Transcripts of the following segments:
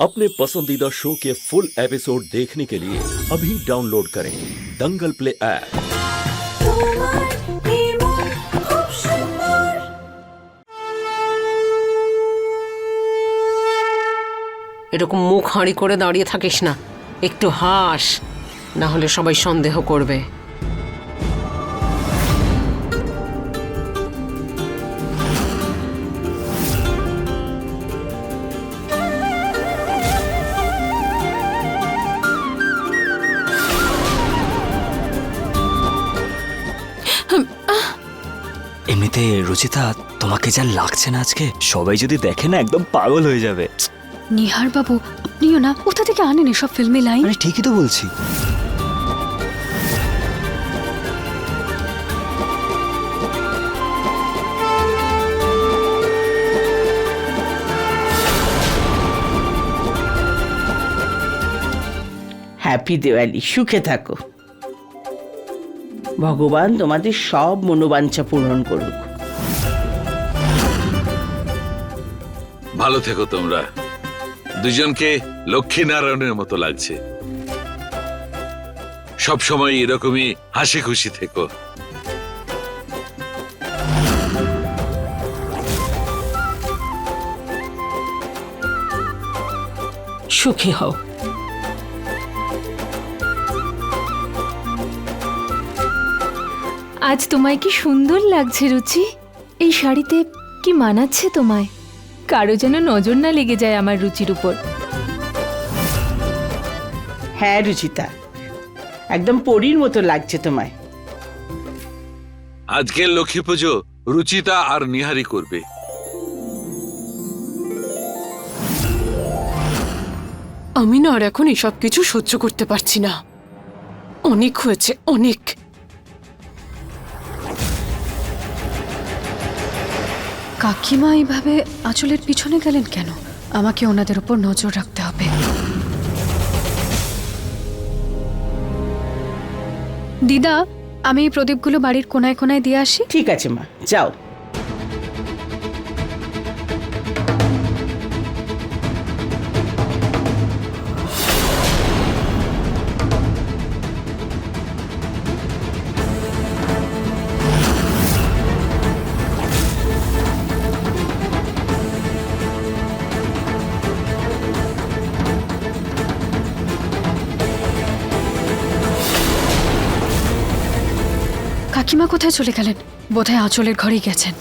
अपने पसंदीदा शो के फुल एपिसोड देखने के लिए अभी डाउनलोड करें दंगल प्ले ऐप তোমার নির্মল খুব সুন্দর এরকম মুখ হাঁড়ি করে দাঁড়িয়ে থাকিস না একটু হাস না হলে সবাই সন্দেহ করবে এমনিতে রুচিতা তোমাকে যা লাগছে না আজকে সবাই যদি দেখে না একদম পাগল হয়ে যাবে। নিহার বাবু আপনিও না? কোথা থেকে আনেন এসব ফিল্মি লাইন? আরে ঠিকই তো বলছি। হ্যাপি দিওয়ালি সুখে থাকো। ভগবান তোমাদের সব মনোবাঞ্ছা পূরণ করুক। ভালো থেকো তোমরা। দুজনকে লক্ষ্মী নারায়ণের মতো লাগছে। সব সময় এরকমই হাসি খুশি থেকো। সুখী হও। আজ তোমায় কি সুন্দর লাগছে রুচি? এই শাড়িতে কি মানাচ্ছে তোমায়? কারও যেন নজর না লেগে যায় আমার রুচির উপর। হ্যাঁ রুচিতা। একদম পরীর মতো লাগছে তোমায়। আজকের লক্ষ্মী পুজো রুচিতা আর নিহারি করবে। আমি না আর এখন এসব কিছু সহ্য করতে পারছি না। অনেক হয়েছে অনেক। কাকিমা এইভাবে আঁচলের পিছনে গেলেন কেন? আমাকে ওনাদের উপর নজর রাখতে হবে। দিদা, আমি এই প্রদীপগুলো বাড়ির কোনায় কোনায় দিয়ে আসি? ঠিক আছে, মা। যাও। কাকিমা কোথায় চলে গেলেন? বোধহয় আঁচলের ঘরেই গেছেন।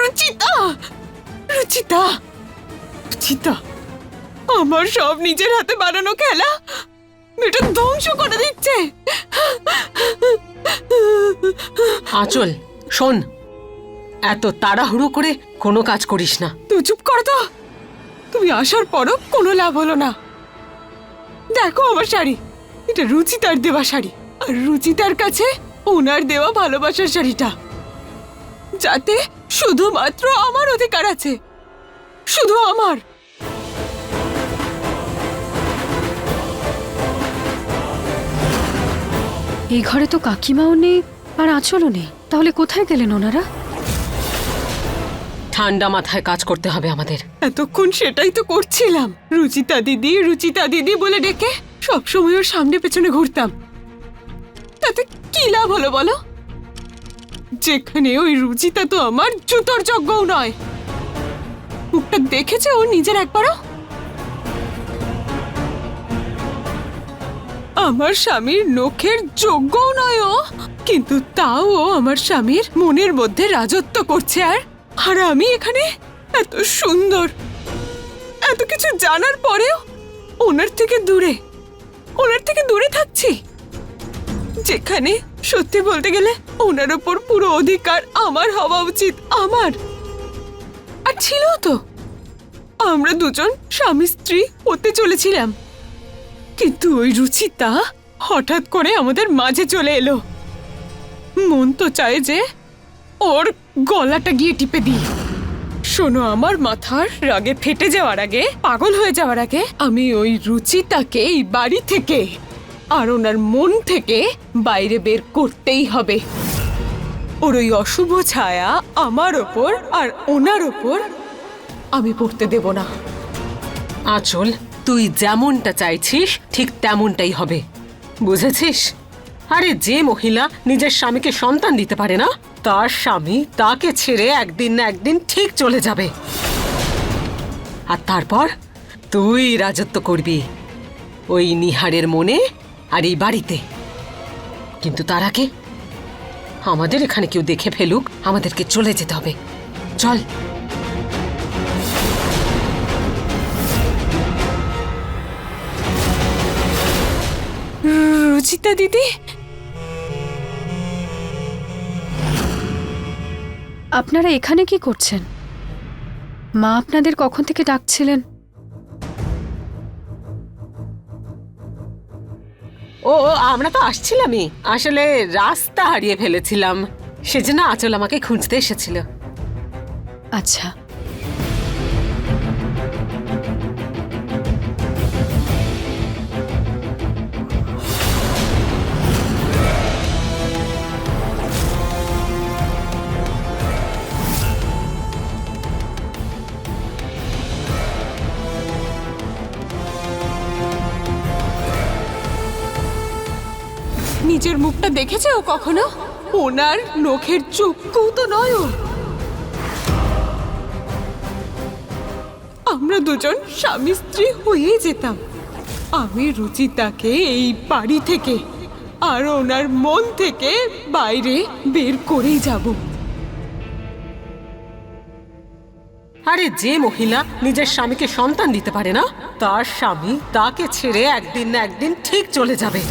রুচিতা! রুচিতা! রুচিতা! আমার সব নিজের হাতে বানানো খেলা এটা ধ্বংস করে দিচ্ছে। আঁচল শোন এত তাড়াহুড়ো করে কোনো কাজ করিস না। তুই চুপ কর তো। তুমি আসার পরও কোনো লাভ হলো না। দেখো আমার শাড়ি। এটা রুচিতার দেওয়া শাড়ি। আর রুচিতার কাছে ওনার দেওয়া ভালোবাসার শাড়িটা। যাতে শুধুমাত্র আমার অধিকার আছে। শুধু আমার। এই ঘরে তো কাকিমাও নেই আর আঁচলও নেই। তাহলে কোথায় গেলেন ওনারা? ঠান্ডা মাথায় কাজ করতে হবে আমাদের। এতক্ষণ সেটাই তো করছিলাম। রুচিতা দিদি রুচিতা দিদি বলে ডেকে সবসময় ওর সামনে পেছনে ঘুরতাম। তাতে কি লাভ হলো বলো? যেখানে ওই রুচিতা তো আমার জুতোর যোগ্যও নয়। মুখটা দেখেছে ও নিজের একবারও? আমার স্বামীর নখের যোগ্যও নয় ও, কিন্তু তাও আমার স্বামীর মনের মধ্যে রাজত্ব করছে আর আর আমি এখানে এত সুন্দর। এত কিছু জানার পরেও ওনার থেকে দূরে, ওনার থেকে দূরে থাকছি। যেখানে সত্যি বলতে গেলে ওনার ওপর পুরো অধিকার আমার হওয়া উচিত, আমার। আর ছিল তো। আমরা দুজন স্বামী স্ত্রী হতে চলেছিলাম। কিন্তু ওই রুচিতা হঠাৎ করে আমাদের মাঝে চলে এলো। মন তো চায় যে ওর গলাটা গিয়ে টিপে দিই। শোনো, আমার মাথার রাগে ফেটে যাওয়ার আগে, পাগল হয়ে যাওয়ার আগে, আমি ওই রুচিতাকে এই বাড়ি থেকে আর ওনার মন থেকে বাইরে বের করতেই হবে। ওর ওই অশুভ ছায়া আমার ওপর আর ওনার ওপর আমি পড়তে দেব না। আচল, তুই যেমনটা চাইছিস, ঠিক তেমনটাই হবে। বুঝেছিস? আরে যে মহিলা নিজের স্বামীকে সন্তান দিতে পারে না তার স্বামী তাকে ছেড়ে একদিন না একদিন ঠিক চলে যাবে। আর তারপর? তুই রাজত্ব করবি ওই নিহারের মনে আর এই বাড়িতে। কিন্তু তার আগে আমাদের এখানে কেউ দেখে ফেলুক, আমাদেরকে চলে যেতে হবে। চল। রুচিতা দিদি? আপনারা এখানে কি করছেন? মা আপনাদের কখন থেকে ডাকছিলেন? ও আমরা তো আসছিলামই। আসলে রাস্তা হারিয়ে ফেলেছিলাম। সেজন্য আচল আমাকে খুঁজতে এসেছিল। আচ্ছা। নিজের মুখটা দেখেছে ও কখনো? ওনার নখের চক্ষু তো নয়। আমরা দুজন স্বামী স্ত্রী হয়েই যেতাম। আমি রুচিতাকে এই বাড়ি থেকে আর ওনার মন থেকে বাইরে বের করেই যাব। আরে যে মহিলা নিজের স্বামীকে সন্তান দিতে পারে না, তার স্বামী তাকে ছেড়ে একদিন না একদিন ঠিক চলে যাবে।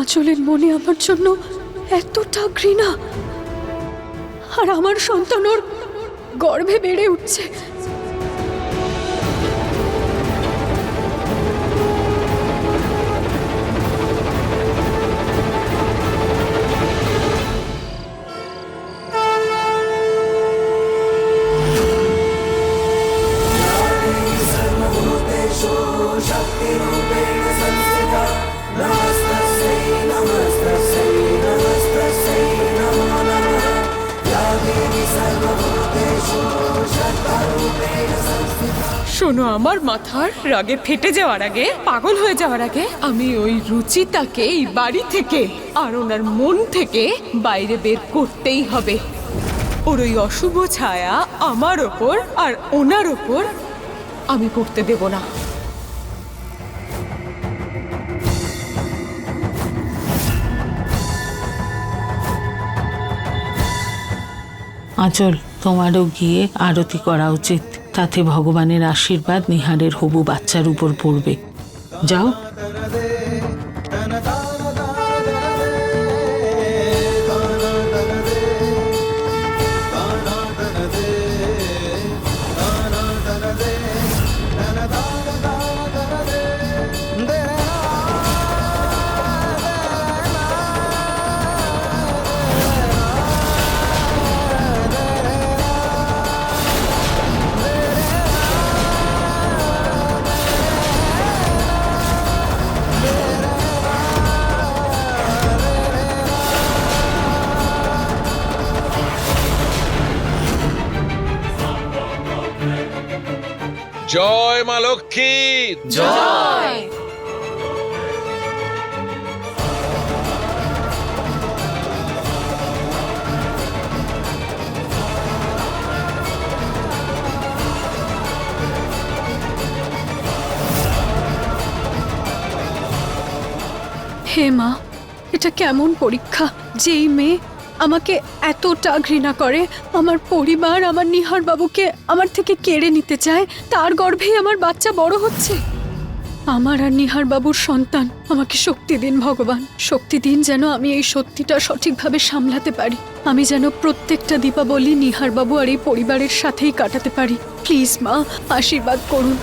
আঁচলের মনে আমার জন্য এতটা ঘৃণা। আর আমার সন্তান ওর গর্ভে বেড়ে উঠছে। শোনো আমার মাথার রাগে ফেটে যাওয়ার আগে, পাগল হয়ে যাওয়ার আগে, আমি ওই রুচিতাকে এই বাড়ি থেকে আর ওনার মন থেকে বাইরে বের করতেই হবে। ওর ওই অশুভ ছায়া আমার ওপর আর ওনার ওপর আমি পড়তে দেব না। আঁচল, তোমারও গিয়ে আরতি করা উচিত। তাতে ভগবানের আশীর্বাদ নিহারের হবু বাচ্চার উপর পড়বে। যাও জয় মা লক্ষ্মী। জয়। হে মা এটা কেমন পরীক্ষা? যেই মেয়ে আমাকে এতটা ঘৃণা করে, আমার পরিবার, আমার নিহার বাবুকে আমার থেকে কেড়ে নিতে চায়, তার গর্ভেই আমার বাচ্চা বড় হচ্ছে। আমার আর নিহার বাবুর সন্তান, আমাকে শক্তি দিন ভগবান। শক্তি দিন যেন আমি এই সত্যিটা সঠিকভাবে সামলাতে পারি। আমি যেন প্রত্যেকটা দীপাবলি নিহার বাবু আর এই পরিবারের সাথেই কাটাতে পারি। প্লিজ মা, আশীর্বাদ করুন।